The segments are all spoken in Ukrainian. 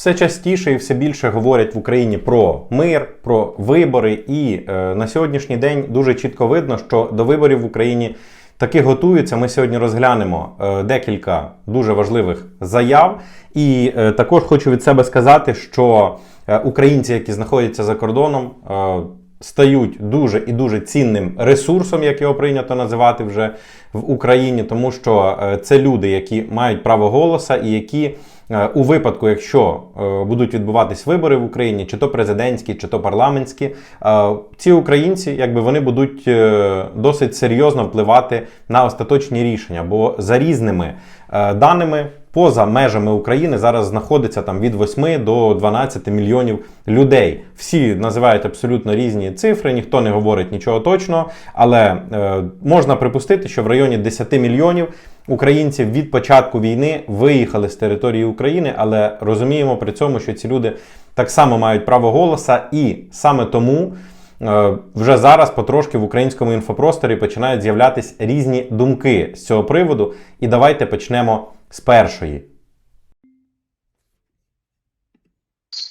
все частіше і все більше говорять в Україні про мир, про вибори. І е, на сьогоднішній день дуже чітко видно, що до виборів в Україні таки готуються. Ми сьогодні розглянемо е, декілька дуже важливих заяв. І е, також хочу від себе сказати, що е, українці, які знаходяться за кордоном, е, стають дуже і дуже цінним ресурсом, як його прийнято називати вже в Україні, тому що е, це люди, які мають право голоса і які. Е, У випадку, якщо е, будуть відбуватись вибори в Україні, чи то президентські, чи то парламентські, е, ці українці, якби вони будуть досить серйозно впливати на остаточні рішення, бо за різними даними поза межами України зараз знаходиться там від 8 до 12 мільйонів людей. Всі називають абсолютно різні цифри, ніхто не говорить нічого точного, але е, можна припустити, що в районі 10 мільйонів українців від початку війни виїхали з території України, але розуміємо при цьому, що ці люди так само мають право голоса, і саме тому. Е, Вже зараз потрошки в українському інфопросторі починають з'являтися різні думки з цього приводу. І давайте почнемо з першої.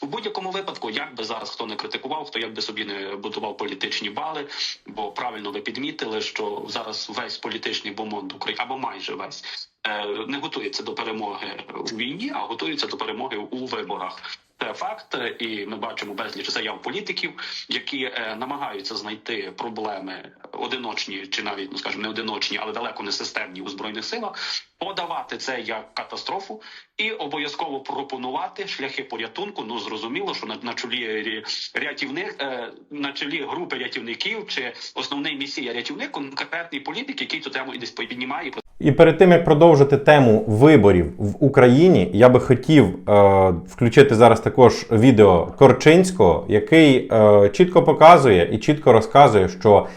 У будь-якому випадку, як би зараз хто не критикував, хто як би собі не будував політичні бали, бо правильно ви підмітили, що зараз весь політичний бомонд України, або майже весь, е, не готується до перемоги у війні, а готується до перемоги у виборах. Факт, і ми бачимо безліч заяв політиків, які е, намагаються знайти проблеми одиночні, чи навіть ну скажімо, не одиночні, але далеко не системні у збройних силах, подавати це як катастрофу і обов'язково пропонувати шляхи порятунку. Ну зрозуміло, що на, на чолі рятівних е, на чолі групи рятівників чи основний місія рятівник конкретний політик, який цю тему і десь піднімає. І перед тим як продовжити тему виборів в Україні, я би хотів е, включити зараз також відео Корчинського, який е, чітко показує і чітко розказує, що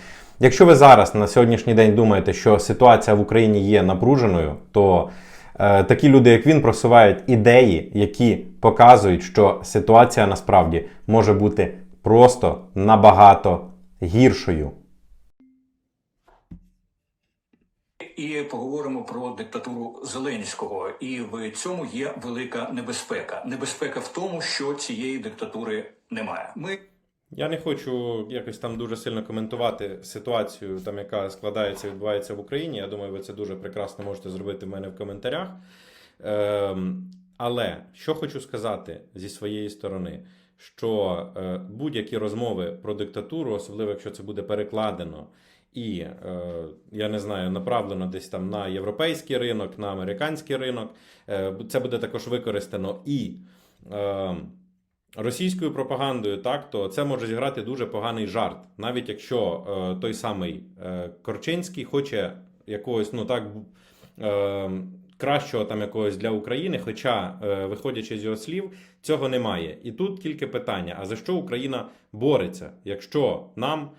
якщо ви зараз на сьогоднішній день думаєте, що ситуація в Україні є напруженою, то е, такі люди, як він, просувають ідеї, які показують, що ситуація насправді може бути просто набагато гіршою. І поговоримо про диктатуру Зеленського. І в цьому є велика небезпека. Небезпека в тому, що цієї диктатури немає. Ми Я не хочу якось там дуже сильно коментувати ситуацію, там, яка складається, відбувається в Україні. Я думаю, ви це дуже прекрасно можете зробити в мене в коментарях. Ем, але що хочу сказати зі своєї сторони, що е, будь-які розмови про диктатуру, особливо якщо це буде перекладено і е, я не знаю, направлено десь там на європейський ринок, на американський ринок, е, це буде також використано і. Е, російською пропагандою, так то це може зіграти дуже поганий жарт, навіть якщо е, той самий е, Корчинський хоче якогось, ну так е, кращого там якогось для України, хоча, е, виходячи з його слів, цього немає. І тут тільки питання: а за що Україна бореться, якщо нам,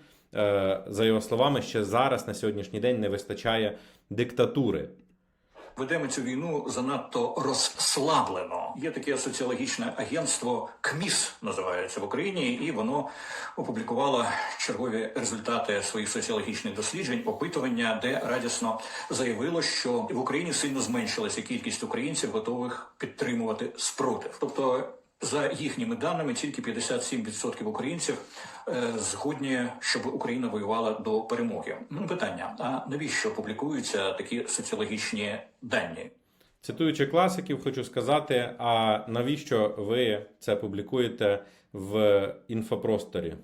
за його словами, ще зараз на сьогоднішній день не вистачає диктатури? ведемо цю війну занадто розслаблено. Є таке соціологічне агентство КМІС називається в Україні, і воно опублікувало чергові результати своїх соціологічних досліджень, опитування, де радісно заявило, що в Україні сильно зменшилася кількість українців, готових підтримувати спротив. Тобто за їхніми даними, тільки 57% українців е, згодні, щоб Україна воювала до перемоги. Ну, питання: а навіщо публікуються такі соціологічні дані? Цитуючи класиків, хочу сказати: а навіщо ви це публікуєте в інфопросторі?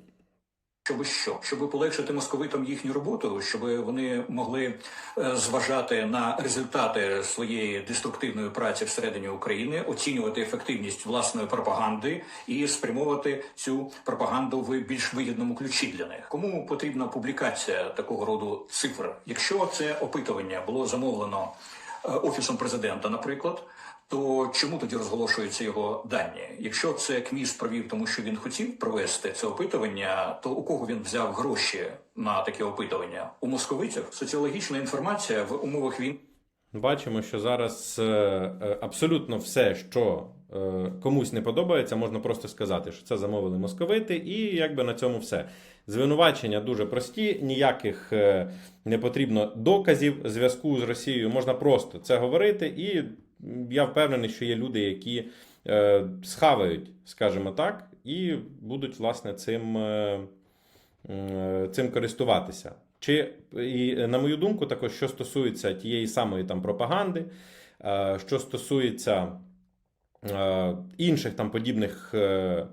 Щоб що? Щоб полегшити московитам їхню роботу, щоб вони могли е, зважати на результати своєї деструктивної праці всередині України, оцінювати ефективність власної пропаганди і спрямовувати цю пропаганду в більш вигідному ключі для них. Кому потрібна публікація такого роду цифр? Якщо це опитування було замовлено е, офісом президента, наприклад. То чому тоді розголошуються його дані? Якщо це КМІС провів, тому що він хотів провести це опитування, то у кого він взяв гроші на таке опитування? У московитів соціологічна інформація в умовах війни Бачимо, що зараз е, е, абсолютно все, що е, комусь не подобається, можна просто сказати, що це замовили московити, і якби на цьому все. Звинувачення дуже прості, ніяких не потрібно доказів зв'язку з Росією. Можна просто це говорити, і я впевнений, що є люди, які е, схавають, скажімо так, і будуть власне цим, е, цим користуватися. Чи і на мою думку, також що стосується тієї самої там пропаганди, е, що стосується е, інших там подібних е,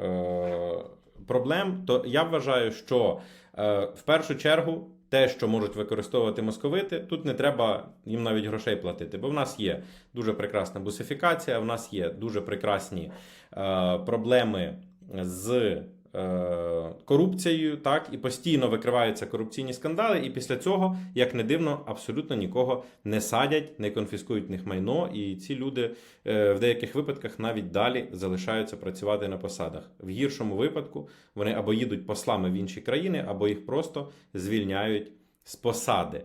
е, проблем, то я вважаю, що е, в першу чергу те, що можуть використовувати московити, тут не треба їм навіть грошей платити, бо в нас є дуже прекрасна бусифікація, в нас є дуже прекрасні е, проблеми з. Е, Корупцією, так, і постійно викриваються корупційні скандали, і після цього, як не дивно, абсолютно нікого не садять, не конфіскують них майно, і ці люди е, в деяких випадках навіть далі залишаються працювати на посадах. В гіршому випадку вони або їдуть послами в інші країни, або їх просто звільняють з посади.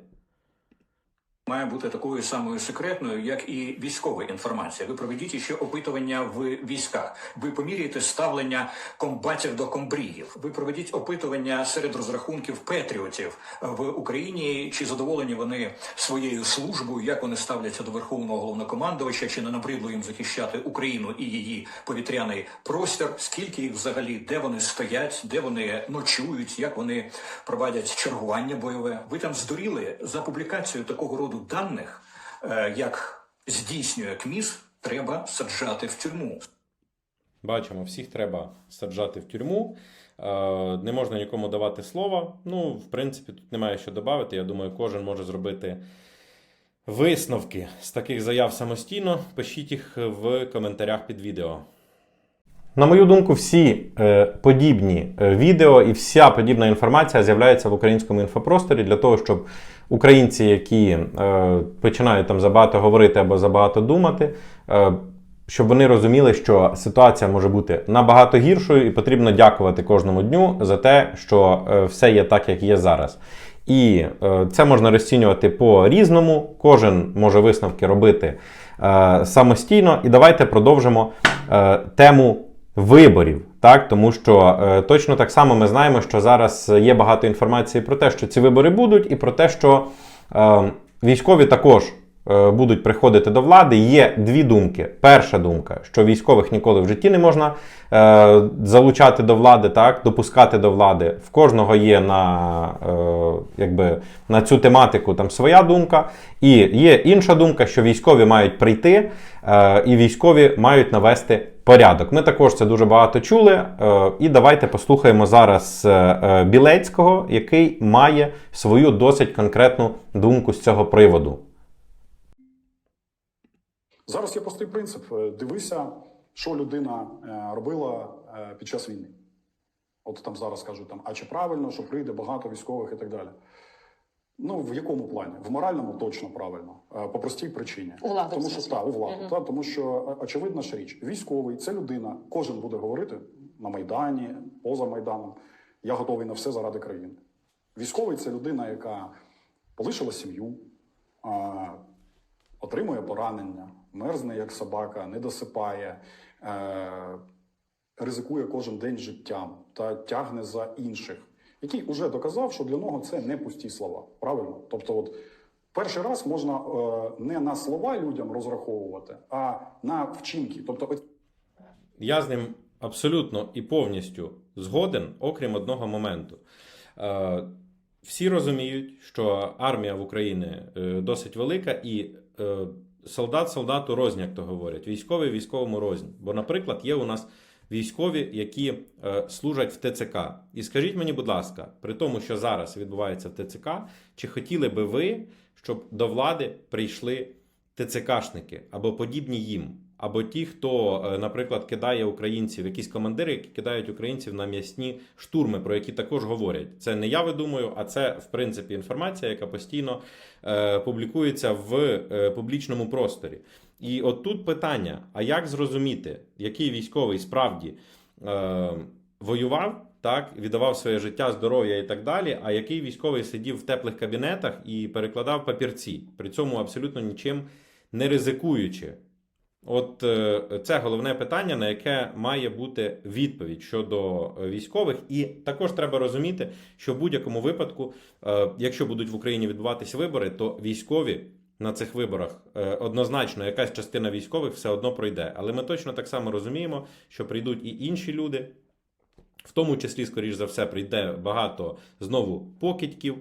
Має бути такою самою секретною, як і військова інформація. Ви проведіть ще опитування в військах. Ви поміряєте ставлення комбатів до комбрігів. Ви проведіть опитування серед розрахунків петріотів в Україні. Чи задоволені вони своєю службою? Як вони ставляться до верховного головнокомандувача? Чи не набридло їм захищати Україну і її повітряний простір? Скільки їх взагалі? Де вони стоять? Де вони ночують? Як вони проводять чергування бойове? Ви там здуріли за публікацію такого роду даних, е, як здійснює КМІС, треба саджати в тюрму. Бачимо, всіх треба саджати в тюрму. Е, Не можна нікому давати слова. Ну, в принципі, тут немає що додати. Я думаю, кожен може зробити висновки з таких заяв самостійно. Пишіть їх в коментарях під відео. На мою думку, всі е, подібні е, відео і вся подібна інформація з'являється в українському інфопросторі для того, щоб українці, які е, починають там забагато говорити або забагато думати, е, щоб вони розуміли, що ситуація може бути набагато гіршою, і потрібно дякувати кожному дню за те, що е, все є так, як є зараз. І е, це можна розцінювати по-різному. Кожен може висновки робити е, самостійно. І давайте продовжимо е, тему виборів. Так, тому що е, точно так само ми знаємо, що зараз є багато інформації про те, що ці вибори будуть, і про те, що е, військові також е, будуть приходити до влади. Є дві думки. Перша думка, що військових ніколи в житті не можна е, залучати до влади, так, допускати до влади. В кожного є на, е, якби, на цю тематику там своя думка. І є інша думка, що військові мають прийти, е, і військові мають навести порядок. Ми також це дуже багато чули. Е, і давайте послухаємо зараз е, е, Білецького, який має свою досить конкретну думку з цього приводу. Зараз є простий принцип: дивися, що людина робила під час війни. От там зараз кажуть, там, а чи правильно, що прийде багато військових і так далі. Ну, в якому плані? В моральному точно правильно, Е, по простій причині. У владу, тому що та, у владу, Мгм. та, тому що е, очевидна ж річ, військовий це людина, кожен буде говорити на Майдані, поза Майданом. Я готовий на все заради країни. Військовий це людина, яка полишила сім'ю, отримує поранення, мерзне як собака, не досипає, е, ризикує кожен день життям та тягне за інших, який уже доказав, що для нього це не пусті слова. Правильно? Тобто, от перший раз можна е, не на слова людям розраховувати, а на вчинки. Тобто, Я з ним абсолютно і повністю згоден, окрім одного моменту. Е, всі розуміють, що армія в Україні е, досить велика, і е, солдат солдату рознь, як то говорять, військовий військовому рознь. Бо, наприклад, є у нас військові, які е, служать в ТЦК. І скажіть мені, будь ласка, при тому, що зараз відбувається в ТЦК, чи хотіли би ви, щоб до влади прийшли ТЦКшники або подібні їм? Або ті, хто, е, наприклад, кидає українців, якісь командири, які кидають українців на м'ясні штурми, про які також говорять. Це не я видумую, а це в принципі інформація, яка постійно е, публікується в е, публічному просторі. І от тут питання: а як зрозуміти, який військовий справді е, воював? Так, віддавав своє життя, здоров'я і так далі. А який військовий сидів в теплих кабінетах і перекладав папірці, при цьому абсолютно нічим не ризикуючи. От е, це головне питання, на яке має бути відповідь щодо е, військових. І також треба розуміти, що в будь-якому випадку, е, якщо будуть в Україні відбуватися вибори, то військові на цих виборах е, однозначно якась частина військових все одно пройде. Але ми точно так само розуміємо, що прийдуть і інші люди. В тому числі, скоріш за все, прийде багато знову покидьків,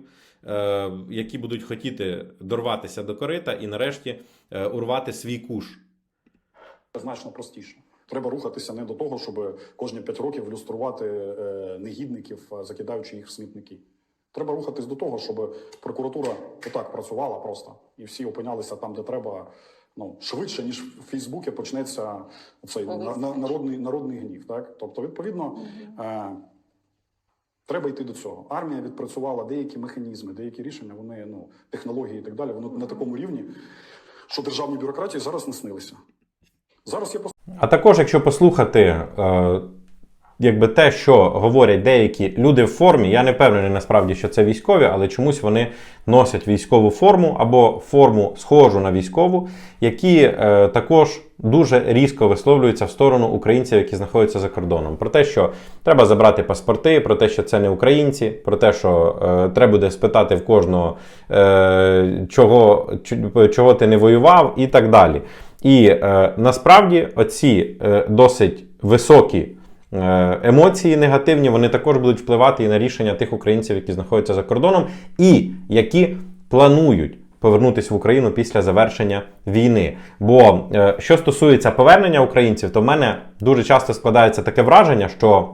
е, які будуть хотіти дорватися до корита і нарешті е, урвати свій куш. значно простіше. Треба рухатися не до того, щоб кожні п'ять років люструвати негідників, закидаючи їх в смітники. Треба рухатись до того, щоб прокуратура отак працювала просто, і всі опинялися там, де треба. Ну швидше ніж в Фейсбуці почнеться цей на, на, народний народний гнів. Так, тобто, відповідно, е, треба йти до цього. Армія відпрацювала деякі механізми, деякі рішення. Вони ну технології і так далі. Вони на такому рівні, що державні бюрократії зараз не снилися. Зараз є А також, якщо послухати е, якби те, що говорять деякі люди в формі, я не впевнений насправді, що це військові, але чомусь вони носять військову форму або форму схожу на військову, які е, також дуже різко висловлюються в сторону українців, які знаходяться за кордоном. Про те, що треба забрати паспорти, про те, що це не українці, про те, що е, треба буде спитати в кожного, е, чого, чого ти не воював, і так далі. І е, насправді оці е, досить високі емоції негативні, вони також будуть впливати і на рішення тих українців, які знаходяться за кордоном, і які планують повернутися в Україну після завершення війни. Бо е, що стосується повернення українців, то в мене дуже часто складається таке враження, що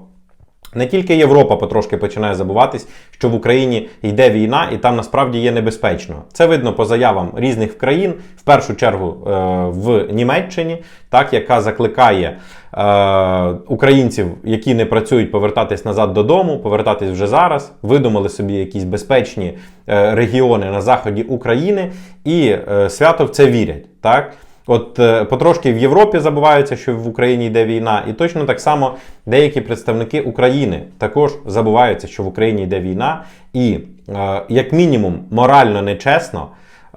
не тільки Європа потрошки починає забуватись, що в Україні йде війна, і там насправді є небезпечно. Це видно по заявам різних країн, в першу чергу е, в Німеччині, так яка закликає е, українців, які не працюють, повертатись назад додому, повертатись вже зараз. Видумали собі якісь безпечні е, регіони на заході України і свято в це вірять. Так. От е, потрошки в Європі забуваються, що в Україні йде війна, і точно так само деякі представники України також забуваються, що в Україні йде війна, і е, як мінімум морально нечесно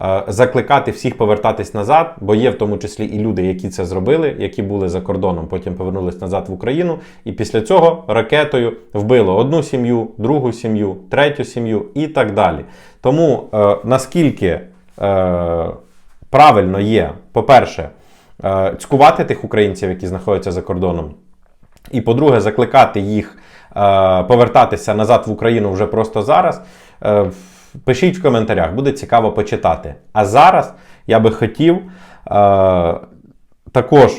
е, закликати всіх повертатись назад, бо є в тому числі і люди, які це зробили, які були за кордоном, потім повернулись назад в Україну, і після цього ракетою вбило одну сім'ю, другу сім'ю, третю сім'ю і так далі. Тому е, наскільки е, правильно є, по-перше, е, цькувати тих українців, які знаходяться за кордоном, і по-друге, закликати їх е, повертатися назад в Україну вже просто зараз. Е, пишіть в коментарях, буде цікаво почитати. А зараз я би хотів також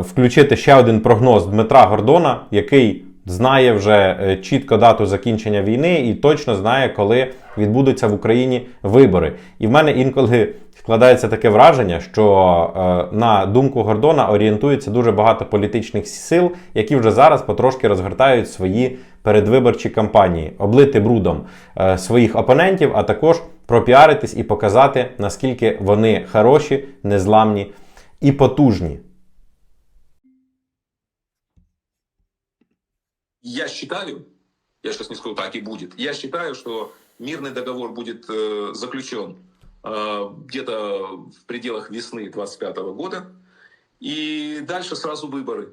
включити ще один прогноз Дмитра Гордона, який знає вже е, чітко дату закінчення війни і точно знає, коли відбудуться в Україні вибори. І в мене інколи складається таке враження, що е, на думку Гордона орієнтується дуже багато політичних сил, які вже зараз потрошки розгортають свої передвиборчі кампанії, облити брудом е, своїх опонентів, а також пропіаритись і показати, наскільки вони хороші, незламні і потужні. Я считаю, я сейчас не скажу так и будет, я считаю, что мирный договор будет э, заключен э, где-то в пределах весны 25 года. И дальше сразу выборы.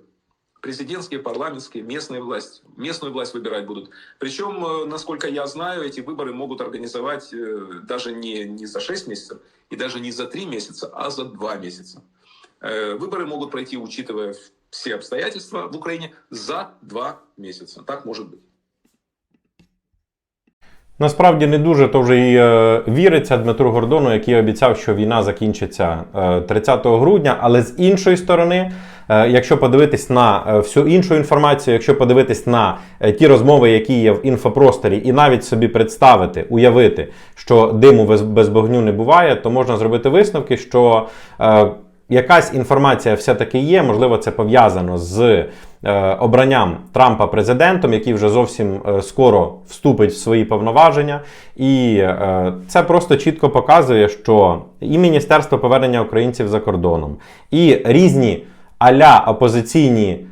Президентские, парламентские, местные власти. Местную власть выбирать будут. Причем, э, насколько я знаю, эти выборы могут организовать э, даже не, не за 6 месяцев и даже не за 3 месяца, а за 2 месяца. Э, Выборы могут пройти, учитывая все обстоятельства в Украине, за 2 месяца. Так может быть. Насправді не дуже то вже і е, віриться Дмитру Гордону, який обіцяв, що війна закінчиться е, 30 грудня. Але з іншої сторони, е, якщо подивитись на е, всю іншу інформацію, якщо подивитись на е, ті розмови, які є в інфопросторі, і навіть собі представити, уявити, що диму без, вогню не буває, то можна зробити висновки, що е, якась інформація все-таки є. Можливо, це пов'язано з е, обранням Трампа президентом, який вже зовсім е, скоро вступить в свої повноваження. І е, це просто чітко показує, що і Міністерство повернення українців за кордоном, і різні аля опозиційні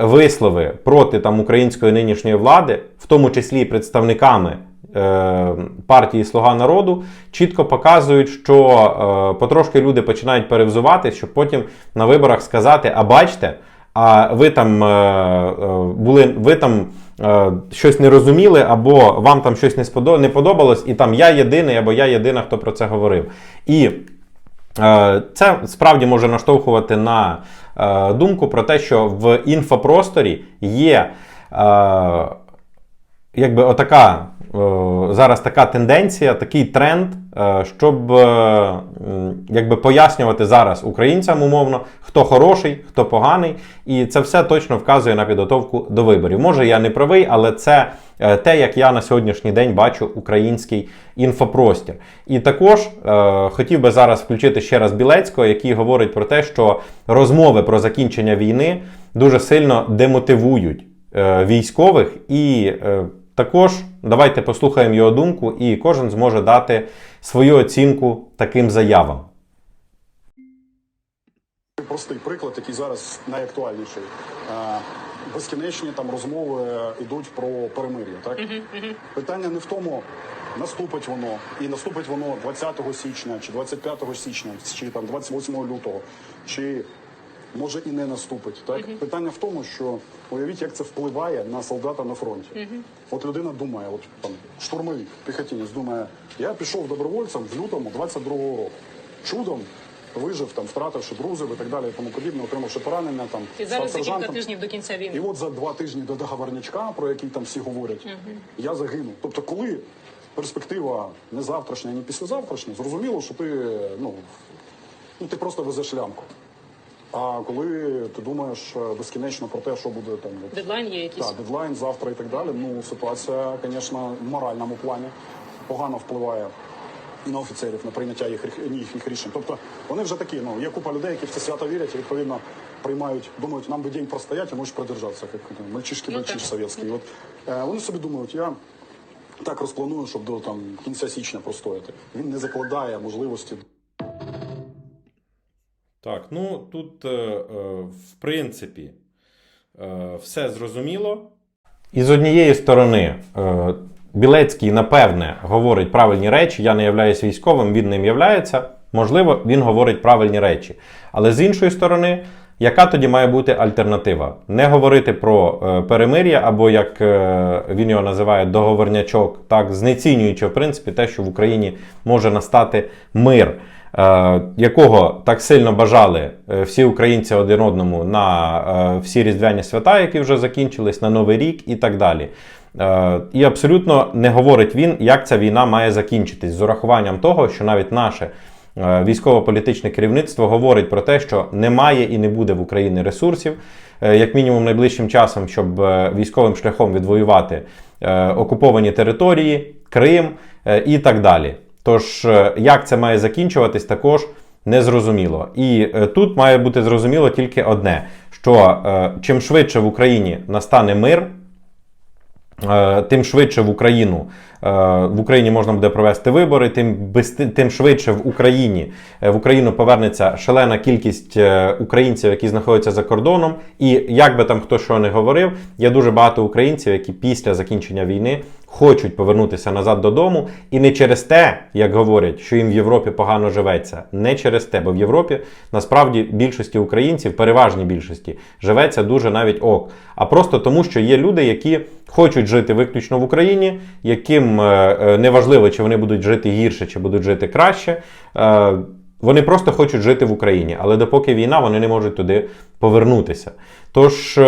вислови проти там української нинішньої влади, в тому числі представниками партії Слуга народу, чітко показують, що е, потрошки люди починають перевзуватись, щоб потім на виборах сказати: а бачте, а ви там е, е, були, ви там е, щось не розуміли, або вам там щось не, подобалось, і там я єдиний, або я єдина, хто про це говорив. І Е, Це справді може наштовхувати на е, думку про те, що в інфопросторі є е, якби отака е, зараз така тенденція, такий тренд, е, щоб е, якби пояснювати зараз українцям умовно, хто хороший, хто поганий, і це все точно вказує на підготовку до виборів. Може, я не правий, але це е, те, як я на сьогоднішній день бачу український інфопростір. І також е, хотів би зараз включити ще раз Білецького, який говорить про те, що розмови про закінчення війни дуже сильно демотивують е, військових і е, також давайте послухаємо його думку, і кожен зможе дати свою оцінку таким заявам. Простий приклад, який зараз найактуальніший. Е, Безкінечні там розмови йдуть про перемир'я. Так питання не в тому, наступить воно, і наступить воно 20 січня, чи 25 січня, чи там 28 лютого, чи може і не наступить. Так питання в тому, що уявіть, як це впливає на солдата на фронті. От людина думає, от там штурмовик, піхотінець думає, я пішов добровольцем в лютому 22-го року. Чудом вижив, там втративши друзів і так далі, і тому подібне, отримавши поранення там І зараз за кілька тижнів до кінця І от за два тижні до договорнячка, про який там всі говорять, я загину. Тобто, коли перспектива не завтрашня, ні післязавтрашня, зрозуміло, що ти ну, ну ти просто везеш лямку. А коли ти думаєш е, безкінечно про те, що буде там Дедлайн є якийсь. так, дедлайн завтра і так далі. Ну ситуація, звісно, в моральному плані погано впливає і на офіцерів, на прийняття їх їхніх рішень. Тобто вони вже такі, ну є купа людей, які в це свято вірять і відповідно приймають, думають, нам би день простоять, а можеш продержатися, як ну, мальчишки Ну, мальчиш так. совєтські. От е, вони собі думають, я. Так розпланую, щоб до там кінця січня простояти. Він не закладає можливості Так, ну тут, е, в принципі, е, все зрозуміло. І з однієї сторони, е, Білецький, напевне, говорить правильні речі. Я не являюсь військовим, він ним являється. Можливо, він говорить правильні речі. Але з іншої сторони, яка тоді має бути альтернатива? Не говорити про е, перемир'я, або як е, він його називає, договорнячок, так, знецінюючи, в принципі, те, що в Україні може настати мир. Е, Якого так сильно бажали е, всі українці один одному на е, всі різдвяні свята, які вже закінчились, на Новий рік і так далі. І абсолютно не говорить він, як ця війна має закінчитись, з урахуванням того, що навіть наше військово-політичне керівництво говорить про те, що немає і не буде в Україні ресурсів, як мінімум найближчим часом, щоб військовим шляхом відвоювати окуповані території, Крим і так далі. Тож, е, як це має закінчуватись, також незрозуміло. І е, тут має бути зрозуміло тільки одне: що е, чим швидше в Україні настане мир, тим швидше в Україну в Україні можна буде провести вибори, тим тим швидше в Україні в Україну повернеться шалена кількість українців, які знаходяться за кордоном. І як би там хто що не говорив, є дуже багато українців, які після закінчення війни хочуть повернутися назад додому, і не через те, як говорять, що їм в Європі погано живеться, не через те, бо в Європі насправді більшості українців, переважній більшості, живеться дуже навіть ок. А просто тому, що є люди, які хочуть жити виключно в Україні, яким е, е, неважливо, чи вони будуть жити гірше, чи будуть жити краще. Е, вони просто хочуть жити в Україні, але допоки війна, вони не можуть туди повернутися. Тож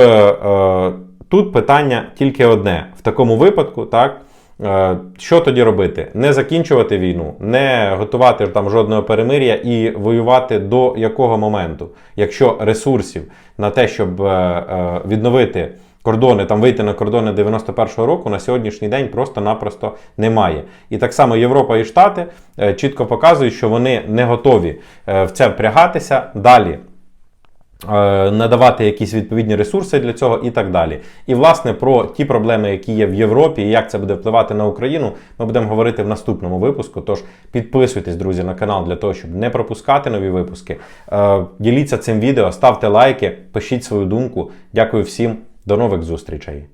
тут питання тільки одне: в такому випадку, так. е, Що тоді робити? Не закінчувати війну, не готувати там жодного перемир'я і воювати до якого моменту, якщо ресурсів на те, щоб е, е, відновити кордони, там вийти на кордони 91-го року на сьогоднішній день просто-напросто немає. І так само Європа і Штати чітко показують, що вони не готові в це впрягатися далі. Е, Надавати якісь відповідні ресурси для цього і так далі. І власне про ті проблеми, які є в Європі, і як це буде впливати на Україну, ми будемо говорити в наступному випуску. Тож підписуйтесь, друзі, на канал для того, щоб не пропускати нові випуски. Е, Діліться цим відео, ставте лайки, пишіть свою думку. Дякую всім, до нових зустрічей.